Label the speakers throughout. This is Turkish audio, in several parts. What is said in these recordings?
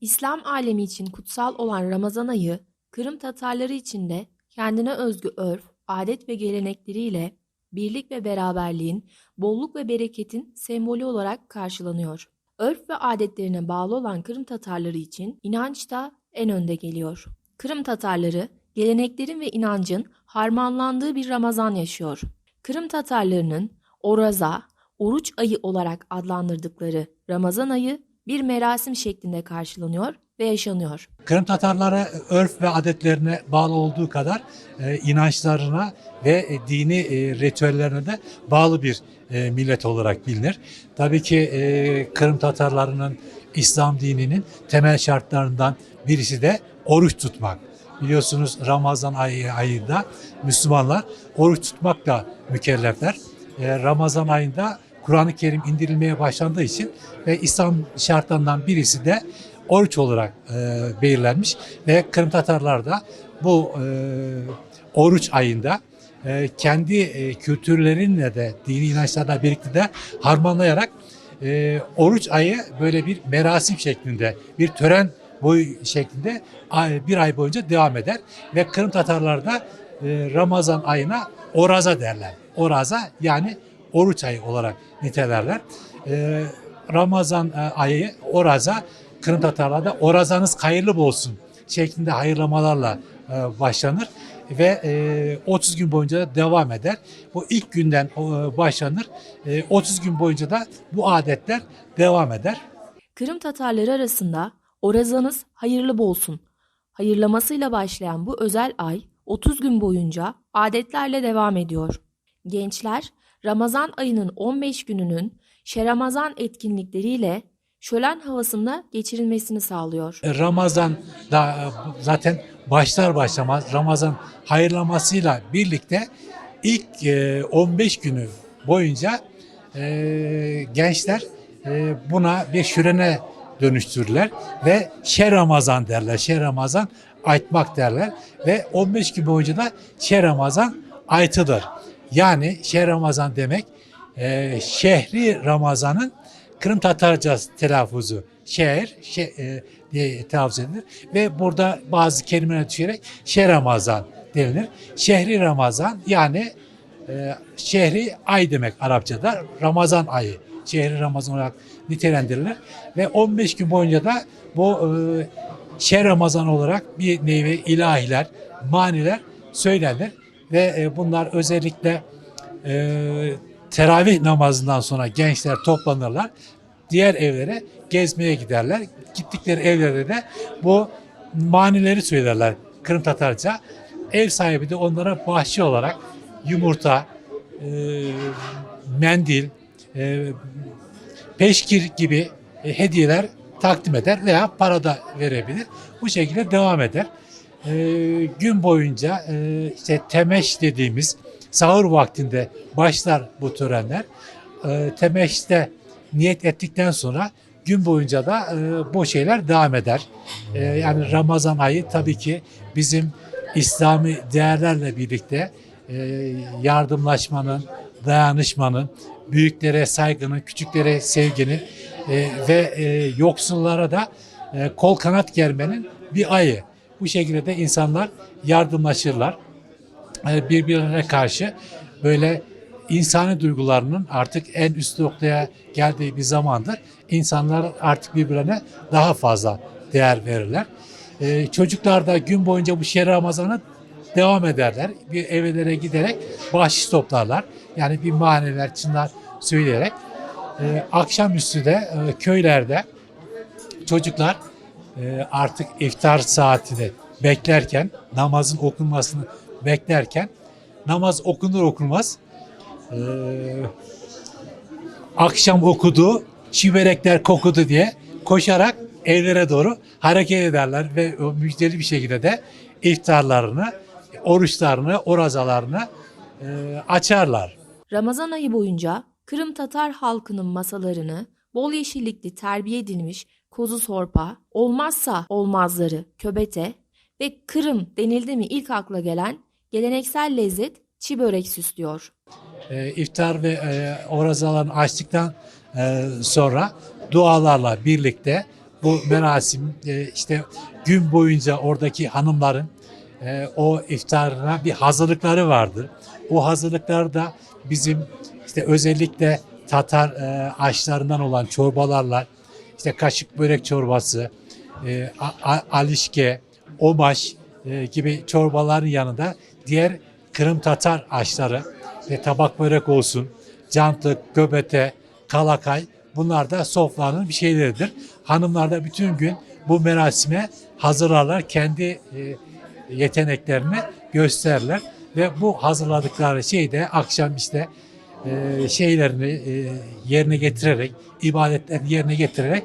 Speaker 1: İslam alemi için kutsal olan Ramazan ayı, Kırım Tatarları için de kendine özgü örf, adet ve gelenekleriyle birlik ve beraberliğin, bolluk ve bereketin sembolü olarak karşılanıyor. Örf ve adetlerine bağlı olan Kırım Tatarları için inanç da en önde geliyor. Kırım Tatarları, geleneklerin ve inancın harmanlandığı bir Ramazan yaşıyor. Kırım Tatarlarının Oraza, oruç ayı olarak adlandırdıkları Ramazan ayı bir merasim şeklinde karşılanıyor ve yaşanıyor.
Speaker 2: Kırım Tatarları örf ve adetlerine bağlı olduğu kadar e, inançlarına ve e, dini e, ritüellerine de bağlı bir e, millet olarak bilinir. Tabii ki e, Kırım Tatarlarının İslam dininin temel şartlarından birisi de oruç tutmak. Biliyorsunuz Ramazan ayı ayında Müslümanlar oruç tutmakla mükellefler. E, Ramazan ayında Kur'an-ı Kerim indirilmeye başlandığı için ve İslam şartlarından birisi de oruç olarak e, belirlenmiş ve Kırım Tatarlar da bu e, oruç ayında e, kendi e, kültürlerinle de dini inançlarla birlikte de harmanlayarak e, oruç ayı böyle bir merasim şeklinde bir tören boyu şeklinde bir ay boyunca devam eder ve Kırım Tatarlar da e, Ramazan ayına oraza derler. Oraza yani oruç ayı olarak nitelerler. E, Ramazan e, ayı oraza Kırım Tatarlarda orazanız hayırlı olsun şeklinde hayırlamalarla e, başlanır ve e, 30 gün boyunca da devam eder. Bu ilk günden e, başlanır. E, 30 gün boyunca da bu adetler devam eder.
Speaker 1: Kırım Tatarları arasında Orazanız hayırlı bolsun. Hayırlamasıyla başlayan bu özel ay 30 gün boyunca adetlerle devam ediyor. Gençler Ramazan ayının 15 gününün Şeramazan etkinlikleriyle şölen havasında geçirilmesini sağlıyor.
Speaker 2: E, Ramazan da e, zaten başlar başlamaz Ramazan hayırlamasıyla birlikte ilk e, 15 günü boyunca e, gençler e, buna bir şürene dönüştürürler ve şer Ramazan derler. Şer Ramazan aytmak derler ve 15 gün boyunca da şer Ramazan aytıdır. Yani şer Ramazan demek e, şehri Ramazan'ın Kırım Tatarca telaffuzu. Şehir şe- e, diye telaffuz edilir. Ve burada bazı kelimeler düşerek şehir Ramazan denilir. Şehri Ramazan yani e, şehri ay demek Arapçada. Ramazan ayı. Şehri Ramazan olarak nitelendirilir. Ve 15 gün boyunca da bu e, şehir Ramazan olarak bir nevi ilahiler, maniler söylenir ve e, bunlar özellikle e, teravih namazından sonra gençler toplanırlar. Diğer evlere gezmeye giderler. Gittikleri evlerde de bu manileri söylerler Kırım Tatarca. Ev sahibi de onlara bahşi olarak yumurta, e, mendil, e, peşkir gibi e, hediyeler takdim eder veya para da verebilir. Bu şekilde devam eder. E, gün boyunca e, işte temeş dediğimiz sahur vaktinde başlar bu törenler. E, temeşte niyet ettikten sonra gün boyunca da e, bu şeyler devam eder. E, yani Ramazan ayı tabii ki bizim İslami değerlerle birlikte e, yardımlaşmanın, dayanışmanın, büyüklere saygının, küçüklere sevginin e, ve e, yoksullara da e, kol kanat germenin bir ayı. Bu şekilde de insanlar yardımlaşırlar. E, birbirlerine karşı böyle insani duygularının artık en üst noktaya geldiği bir zamandır. İnsanlar artık birbirlerine daha fazla değer verirler. E, çocuklar da gün boyunca bu şer Ramazan'ı devam ederler. Bir evlere giderek bahşiş toplarlar. Yani bir maneler, çınlar söyleyerek. E, akşamüstü de köylerde çocuklar artık iftar saatini beklerken, namazın okunmasını beklerken, namaz okunur okunmaz e, akşam okudu, çiverekler kokudu diye koşarak evlere doğru hareket ederler ve müjdeli bir şekilde de iftarlarını, oruçlarını, orazalarını e, açarlar.
Speaker 1: Ramazan ayı boyunca Kırım Tatar halkının masalarını bol yeşillikli terbiye edilmiş kuzu sorpa, olmazsa olmazları köbete ve Kırım denildi mi ilk akla gelen geleneksel lezzet çi börek süslüyor.
Speaker 2: e, iftar ve e, orazalarını açtıktan e, sonra dualarla birlikte bu merasim e, işte gün boyunca oradaki hanımların e, o iftarına bir hazırlıkları vardır. O hazırlıklar da bizim işte özellikle Tatar e, aşlarından olan çorbalarla işte kaşık börek çorbası, e, alişke, omaş e, gibi çorbaların yanında diğer Kırım Tatar aşları ve tabak börek olsun, cantık, göbete, kalakay bunlar da sofranın bir şeyleridir. Hanımlar da bütün gün bu merasime hazırlarlar, kendi e, yeteneklerini gösterirler ve bu hazırladıkları şey de akşam işte e, şeylerini e, yerine getirerek, ibadetlerini yerine getirerek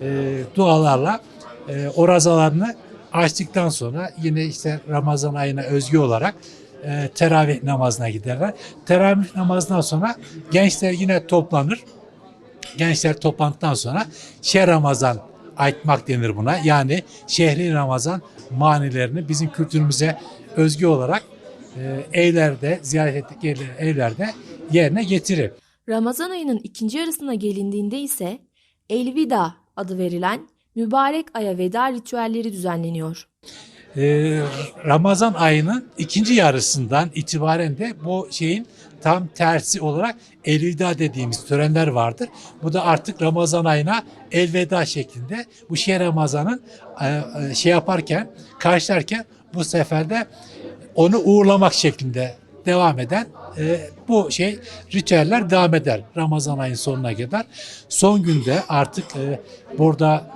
Speaker 2: e, dualarla e, orazalarını açtıktan sonra yine işte Ramazan ayına özgü olarak teravih namazına giderler. Teravih namazından sonra gençler yine toplanır. Gençler toplantıdan sonra Şer Ramazan aytmak denir buna. Yani şehri Ramazan manilerini bizim kültürümüze özgü olarak evlerde, ziyaret ettik evlerde yerine getirir.
Speaker 1: Ramazan ayının ikinci yarısına gelindiğinde ise Elvida adı verilen mübarek aya veda ritüelleri düzenleniyor.
Speaker 2: Ee, Ramazan ayının ikinci yarısından itibaren de bu şeyin tam tersi olarak elveda dediğimiz törenler vardır. Bu da artık Ramazan ayına elveda şeklinde bu şey Ramazan'ın e, e, şey yaparken karşılarken bu sefer de onu uğurlamak şeklinde devam eden e, bu şey ritüeller devam eder Ramazan ayının sonuna kadar. Son günde artık e, burada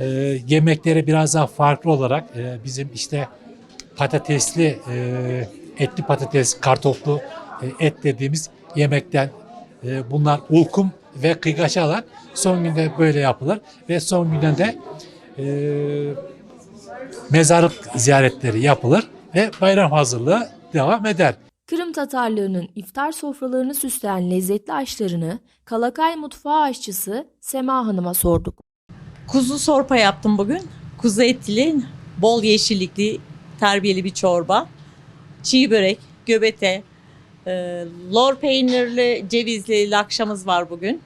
Speaker 2: e, yemekleri biraz daha farklı olarak e, bizim işte patatesli e, etli patates, kartoflu e, et dediğimiz yemekten e, bunlar ulkum ve kıygaçalar son günde böyle yapılır ve son günden de e, mezarlık ziyaretleri yapılır ve bayram hazırlığı devam eder.
Speaker 1: Kırım Tatarlarının iftar sofralarını süsleyen lezzetli aşlarını Kalakay mutfağı aşçısı Sema Hanım'a sorduk.
Speaker 3: Kuzu sorpa yaptım bugün. Kuzu etli, bol yeşillikli, terbiyeli bir çorba. Çiğ börek, göbete, e, lor peynirli, cevizli lakşamız var bugün.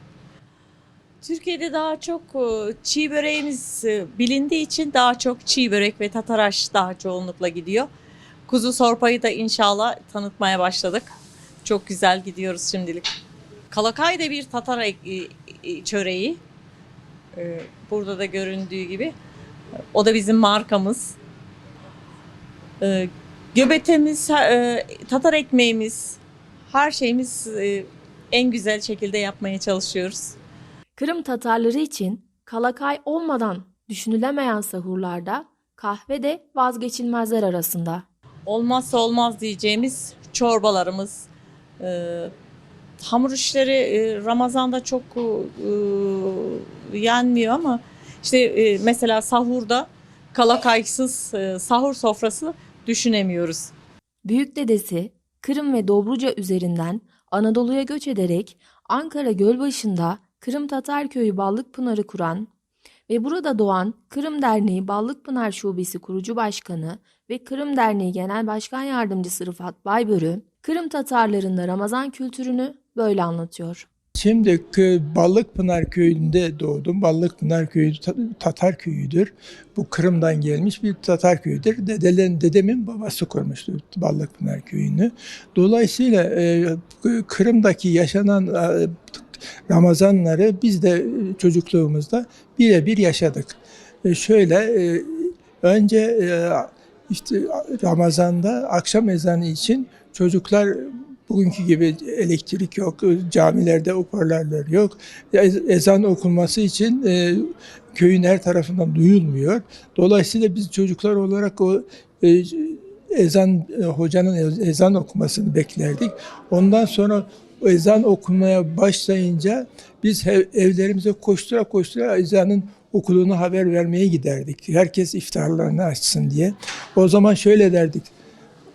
Speaker 3: Türkiye'de daha çok e, çiğ böreğimiz e, bilindiği için daha çok çiğ börek ve tataraş daha çoğunlukla gidiyor. Kuzu sorpayı da inşallah tanıtmaya başladık. Çok güzel gidiyoruz şimdilik. Kalakay da bir Tatar e, e, çöreği. Ee, Burada da göründüğü gibi. O da bizim markamız. Ee, Göbetemiz, e, Tatar ekmeğimiz, her şeyimiz en güzel şekilde yapmaya çalışıyoruz.
Speaker 1: Kırım Tatarları için Kalakay olmadan düşünülemeyen sahurlarda kahve de vazgeçilmezler arasında.
Speaker 3: Olmazsa olmaz diyeceğimiz çorbalarımız. Ee, hamur işleri e, Ramazan'da çok e, yenmiyor ama işte e, mesela sahurda kalakaysız e, sahur sofrası düşünemiyoruz.
Speaker 1: Büyük dedesi Kırım ve Dobruca üzerinden Anadolu'ya göç ederek Ankara Gölbaşı'nda Kırım Tatar Köyü Ballıkpınar'ı kuran ve burada doğan Kırım Derneği Ballıkpınar Şubesi kurucu başkanı ve Kırım Derneği Genel Başkan Yardımcısı Rıfat Baybörü, Kırım Tatarlarında Ramazan kültürünü böyle anlatıyor.
Speaker 4: Şimdi Ballıkpınar köyünde doğdum. Ballıkpınar köyü Ta- Tatar köyüdür. Bu Kırım'dan gelmiş bir Tatar köyüdür. Dedelerin, dedemin babası kurmuştu Ballıkpınar köyünü. Dolayısıyla e, Kırım'daki yaşanan e, Ramazanları biz de e, çocukluğumuzda birebir yaşadık. E, şöyle e, önce e, işte Ramazan'da akşam ezanı için çocuklar bugünkü gibi elektrik yok, camilerde hoparlörler yok. Ez- Ezan okunması için e, köyün her tarafından duyulmuyor. Dolayısıyla biz çocuklar olarak o e, ezan e, hocanın ez- ezan okumasını beklerdik. Ondan sonra o ezan okunmaya başlayınca biz evlerimize koştura koştura ezanın okuduğunu haber vermeye giderdik. Herkes iftarlarını açsın diye. O zaman şöyle derdik.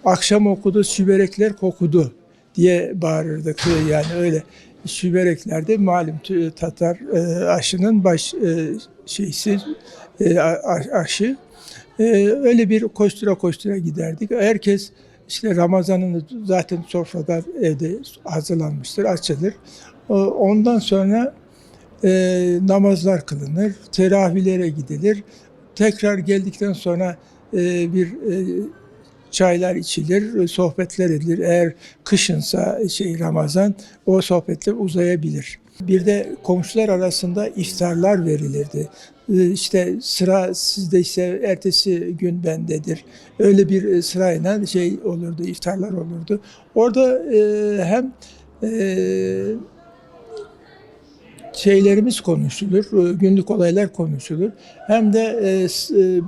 Speaker 4: Akşam okudu, süberekler kokudu diye bağırırdık. Yani öyle sübereklerde malum tü- Tatar e, aşının baş e, şeysi e, aşı. Öyle bir koştura koştura giderdik. Herkes işte Ramazan'ın zaten sofrada evde hazırlanmıştır, açılır. Ondan sonra e, namazlar kılınır, teravihlere gidilir. Tekrar geldikten sonra e, bir e, çaylar içilir, e, sohbetler edilir. Eğer kışınsa şey Ramazan o sohbetler uzayabilir. Bir de komşular arasında iftarlar verilirdi. E, İşte sıra sizde ise ertesi gün bendedir. Öyle bir e, sırayla şey olurdu, iftarlar olurdu. Orada hem şeylerimiz konuşulur, e, günlük olaylar konuşulur. Hem de e, e,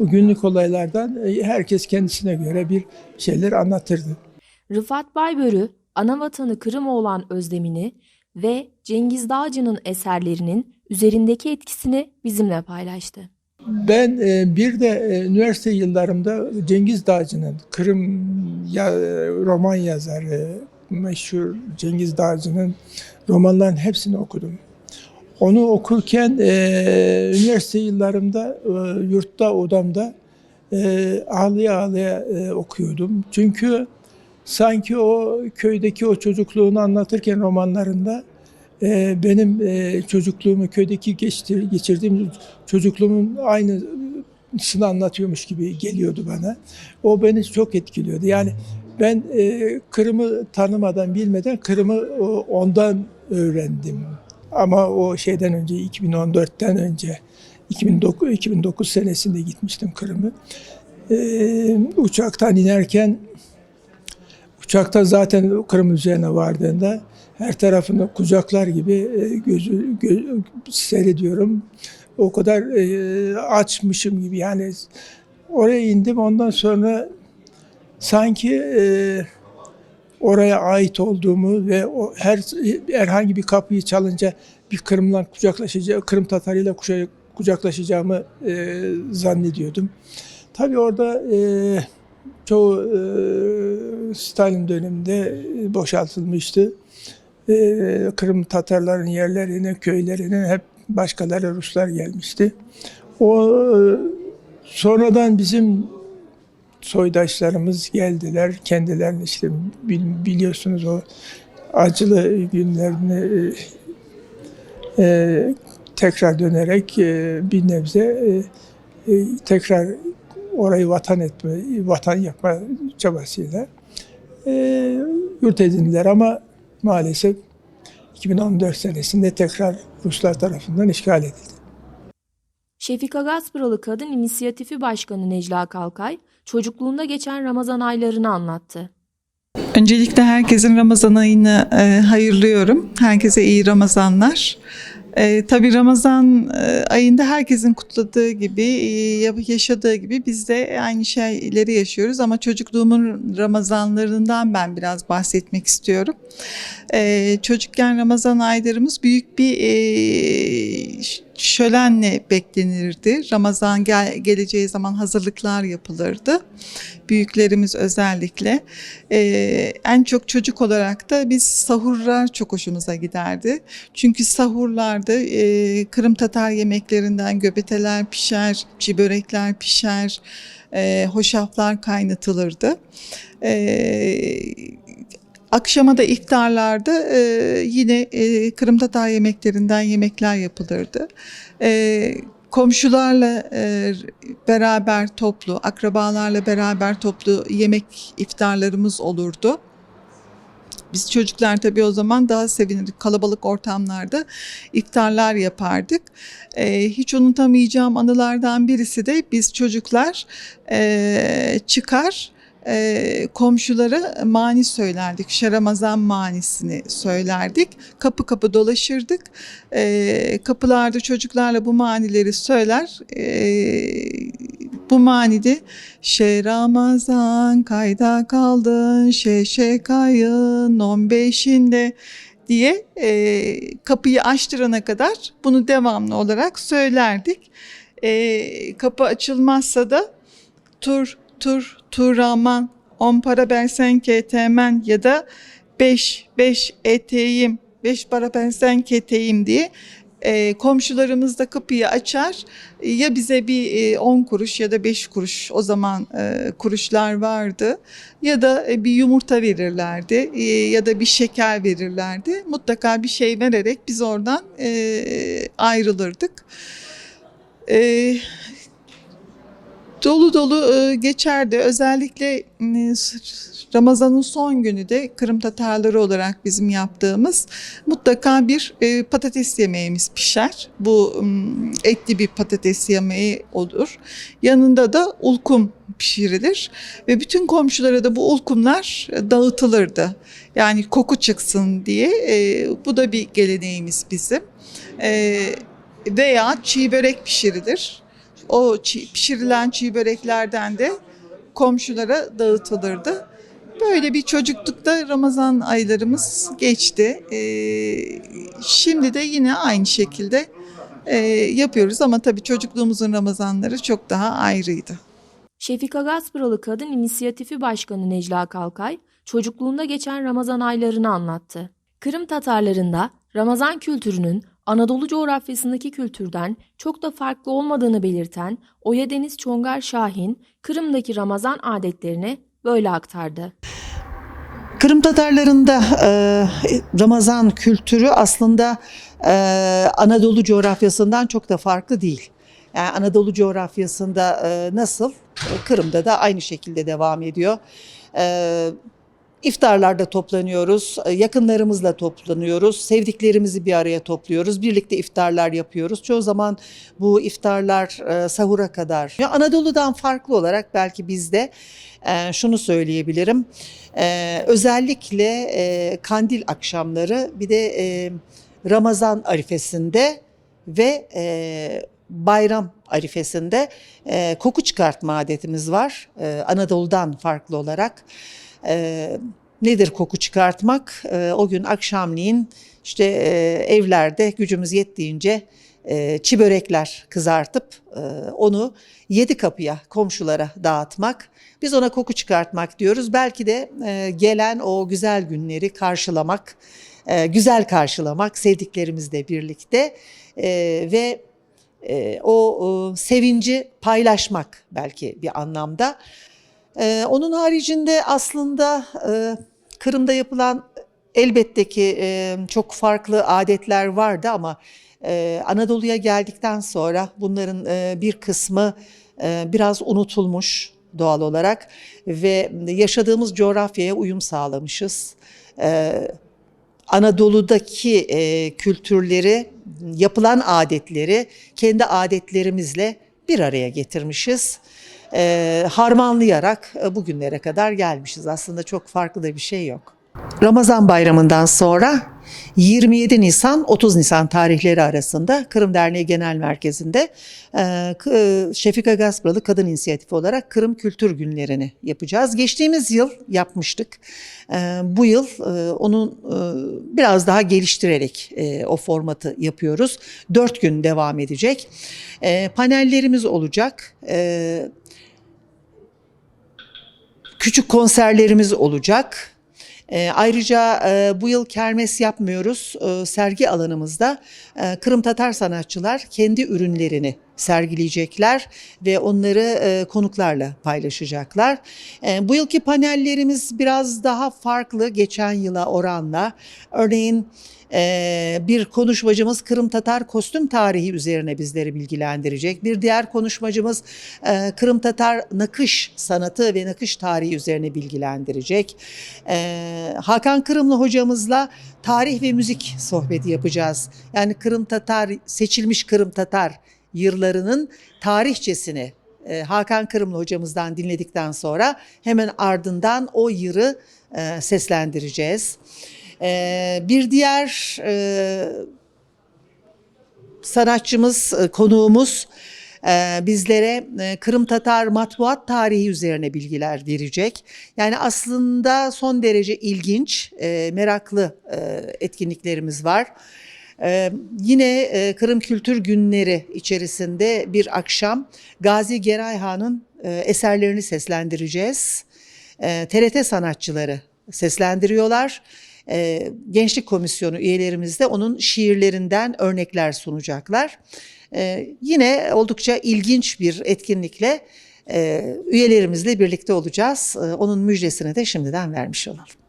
Speaker 4: günlük olaylardan herkes kendisine göre bir şeyler anlatırdı.
Speaker 1: Rıfat Baybörü, ana vatanı Kırım'a olan özlemini ve Cengiz Dağcı'nın eserlerinin üzerindeki etkisini bizimle paylaştı.
Speaker 4: Ben bir de üniversite yıllarımda Cengiz Dağcı'nın Kırım ya, roman yazarı meşhur Cengiz Dağcı'nın romanların hepsini okudum. Onu okurken e, üniversite yıllarımda e, yurtta odamda e, ağlaya ağlaya e, okuyordum. Çünkü sanki o köydeki o çocukluğunu anlatırken romanlarında e, benim e, çocukluğumu köydeki geçti, geçirdiğim çocukluğumun aynısını anlatıyormuş gibi geliyordu bana. O beni çok etkiliyordu. Yani ben e, Kırım'ı tanımadan, bilmeden Kırım'ı ondan öğrendim. Ama o şeyden önce, 2014'ten önce, 2009, 2009 senesinde gitmiştim Kırım'ı. E, uçaktan inerken, uçakta zaten Kırım üzerine vardığında her tarafını kucaklar gibi e, gözü gö- seyrediyorum. O kadar e, açmışım gibi yani oraya indim ondan sonra sanki e, oraya ait olduğumu ve o her herhangi bir kapıyı çalınca bir Kırım'la kucaklaşacağım, Kırım Tatarıyla kucaklaşacağımı e, zannediyordum. Tabii orada e, çoğu e, Stalin döneminde boşaltılmıştı. E, Kırım Tatarların yerlerine, köylerine hep başkaları Ruslar gelmişti. O e, sonradan bizim soydaşlarımız geldiler. Kendilerini işte bil- biliyorsunuz o acılı günlerini e, e, tekrar dönerek e, bir nebze e, e, tekrar orayı vatan etme, vatan yapma çabasıyla e, yurt edindiler ama maalesef 2014 senesinde tekrar Ruslar tarafından işgal edildi.
Speaker 1: Şefika Gaspıralı Kadın İnisiyatifi Başkanı Necla Kalkay, çocukluğunda geçen Ramazan aylarını anlattı.
Speaker 5: Öncelikle herkesin Ramazan ayını e, hayırlıyorum. Herkese iyi Ramazanlar. E, tabii Ramazan e, ayında herkesin kutladığı gibi, e, yaşadığı gibi biz de aynı şeyleri yaşıyoruz. Ama çocukluğumun Ramazanlarından ben biraz bahsetmek istiyorum. E, çocukken Ramazan aylarımız büyük bir e, şölenle beklenirdi. Ramazan gel- geleceği zaman hazırlıklar yapılırdı. Büyüklerimiz özellikle. Ee, en çok çocuk olarak da biz sahurlar çok hoşumuza giderdi. Çünkü sahurlarda e, Kırım Tatar yemeklerinden göbeteler pişer, çi börekler pişer, e, hoşaflar kaynatılırdı. E, akşama da iftarlarda e, yine e, Kırım Tatar yemeklerinden yemekler yapılırdı. E, komşularla e, beraber toplu, akrabalarla beraber toplu yemek iftarlarımız olurdu. Biz çocuklar tabii o zaman daha sevinirdik. Kalabalık ortamlarda iftarlar yapardık. Ee, hiç unutamayacağım anılardan birisi de biz çocuklar e, çıkar e, komşulara mani söylerdik. Şaramazan manisini söylerdik. Kapı kapı dolaşırdık. E, kapılarda çocuklarla bu manileri söyler. E, bu manide Şe Ramazan kayda kaldın şeşe kayın 15'inde diye e, kapıyı açtırana kadar bunu devamlı olarak söylerdik. E, kapı açılmazsa da tur tur turaman on para bersen ketemen ya da beş beş eteğim beş para bersen keteyim diye E, komşularımız da kapıyı açar. E, Ya bize bir 10 kuruş ya da 5 kuruş o zaman e, kuruşlar vardı. Ya da e, bir yumurta verirlerdi e, ya da bir şeker verirlerdi. Mutlaka bir şey vererek biz oradan e, ayrılırdık. E, dolu dolu e, geçerdi. Özellikle Ramazan'ın son günü de Kırım Tatarları olarak bizim yaptığımız mutlaka bir e, patates yemeğimiz pişer. Bu etli bir patates yemeği olur. Yanında da ulkum pişirilir ve bütün komşulara da bu ulkumlar dağıtılırdı. Yani koku çıksın diye e, bu da bir geleneğimiz bizim. Veya çiğ börek pişirilir. O çiğ- pişirilen çiğ böreklerden de komşulara dağıtılırdı. Böyle bir çocuklukta Ramazan aylarımız geçti. Ee, şimdi de yine aynı şekilde e, yapıyoruz ama tabii çocukluğumuzun Ramazanları çok daha ayrıydı.
Speaker 1: Şefika Gaspıralı Kadın İnisiyatifi Başkanı Necla Kalkay, çocukluğunda geçen Ramazan aylarını anlattı. Kırım Tatarlarında Ramazan kültürünün Anadolu coğrafyasındaki kültürden çok da farklı olmadığını belirten Oya Deniz Çongar Şahin, Kırım'daki Ramazan adetlerini böyle aktardı.
Speaker 6: Kırım Tatarlarında e, Ramazan kültürü aslında e, Anadolu coğrafyasından çok da farklı değil. Yani Anadolu coğrafyasında e, nasıl, Kırım'da da aynı şekilde devam ediyor. E, İftarlarda toplanıyoruz, e, yakınlarımızla toplanıyoruz, sevdiklerimizi bir araya topluyoruz, birlikte iftarlar yapıyoruz. Çoğu zaman bu iftarlar e, sahura kadar. Ya Anadolu'dan farklı olarak belki bizde e, şunu söyleyebilirim. Özellikle kandil akşamları bir de Ramazan arifesinde ve bayram arifesinde koku çıkartma adetimiz var. Anadolu'dan farklı olarak. E, nedir koku çıkartmak? E, o gün akşamleyin işte e, evlerde gücümüz yettiğince e, çi börekler kızartıp e, onu yedi kapıya komşulara dağıtmak. Biz ona koku çıkartmak diyoruz. Belki de e, gelen o güzel günleri karşılamak, e, güzel karşılamak sevdiklerimizle birlikte e, ve e, o e, sevinci paylaşmak belki bir anlamda. E, onun haricinde aslında e, Kırım'da yapılan elbette ki e, çok farklı adetler vardı ama e, Anadolu'ya geldikten sonra bunların e, bir kısmı e, biraz unutulmuş doğal olarak ve yaşadığımız coğrafyaya uyum sağlamışız. E, Anadolu'daki e, kültürleri, yapılan adetleri kendi adetlerimizle bir araya getirmişiz. E, harmanlayarak e, bugünlere kadar gelmişiz. Aslında çok farklı da bir şey yok. Ramazan bayramından sonra 27 Nisan 30 Nisan tarihleri arasında Kırım Derneği Genel Merkezi'nde e, e, Şefika Gaspralı Kadın İnisiyatifi olarak Kırım Kültür Günlerini yapacağız. Geçtiğimiz yıl yapmıştık. Bu yıl onun biraz daha geliştirerek o formatı yapıyoruz. Dört gün devam edecek. Panellerimiz olacak. Küçük konserlerimiz olacak. E, ayrıca e, bu yıl kermes yapmıyoruz. E, sergi alanımızda e, Kırım Tatar sanatçılar kendi ürünlerini sergileyecekler ve onları e, konuklarla paylaşacaklar. E, bu yılki panellerimiz biraz daha farklı geçen yıla oranla. Örneğin e, bir konuşmacımız Kırım Tatar kostüm tarihi üzerine bizleri bilgilendirecek. Bir diğer konuşmacımız e, Kırım Tatar nakış sanatı ve nakış tarihi üzerine bilgilendirecek. E, Hakan Kırımlı hocamızla tarih ve müzik sohbeti yapacağız. Yani Kırım Tatar, seçilmiş Kırım Tatar yıllarının tarihçesini e, Hakan Kırımlı hocamızdan dinledikten sonra hemen ardından o yırı e, seslendireceğiz. E, bir diğer e, sanatçımız, e, konuğumuz e, bizlere e, Kırım Tatar matbuat tarihi üzerine bilgiler verecek. Yani aslında son derece ilginç, meraklı etkinliklerimiz var. Ee, yine e, Kırım Kültür Günleri içerisinde bir akşam Gazi Gerayhan'ın e, eserlerini seslendireceğiz. E, TRT sanatçıları seslendiriyorlar. E, Gençlik Komisyonu üyelerimiz de onun şiirlerinden örnekler sunacaklar. E, yine oldukça ilginç bir etkinlikle e, üyelerimizle birlikte olacağız. E, onun müjdesini de şimdiden vermiş olalım.